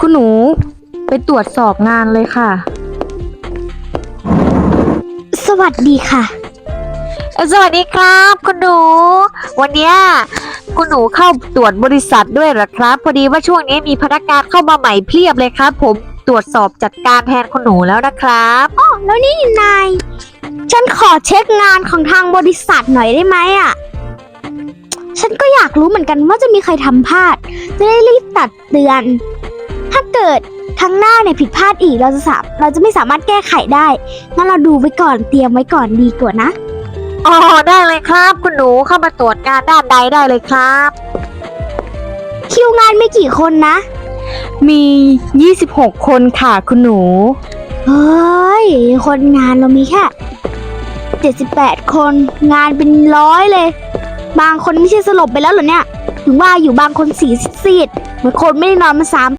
คุณหนูไปตรวจสอบงานเลยค่ะ สวัสดีค่ะ สวัสดีครับ คุณหนู วันเนี้ยคุณหนูเข้าตรวจบริษัทด้วยเหรอครับ พอดีว่าช่วงนี้มีพนักงานเข้ามาใหม่เพียบเลยครับ ผมตรวจสอบจัดการแทนคุณหนูแล้วนะครับอ๋อแล้วนี่นาย ฉันขอเช็คงานของทางบริษัทหน่อยได้ไหมอะ ฉันก็อยากรู้เหมือนกันว่าจะมีใครทำพลาด จะได้รีบตัดเตือนถ้า เกิดครั้งหน้าเนี่ยผิดพลาดอีกเราจะสามเราจะไม่สามารถแก้ไขได้ งั้นเราดูไว้ก่อนเตรียมไว้ก่อนดีกว่านะ อ๋อได้เลยครับ คุณหนูเข้ามาตรวจงานด้านใดได้เลยครับ คิวงานไม่กี่คนนะ มี 26 คนค่ะคุณหนู เฮ้ย คนงานเรามีแค่78 คนงานเป็นร้อยเลย บางคนไม่ใช่สลบไปแล้วเหรอเนี่ย ถึงว่าอยู่บางคนสีซีดๆเหมือนคนไม่ได้นอนมาสาม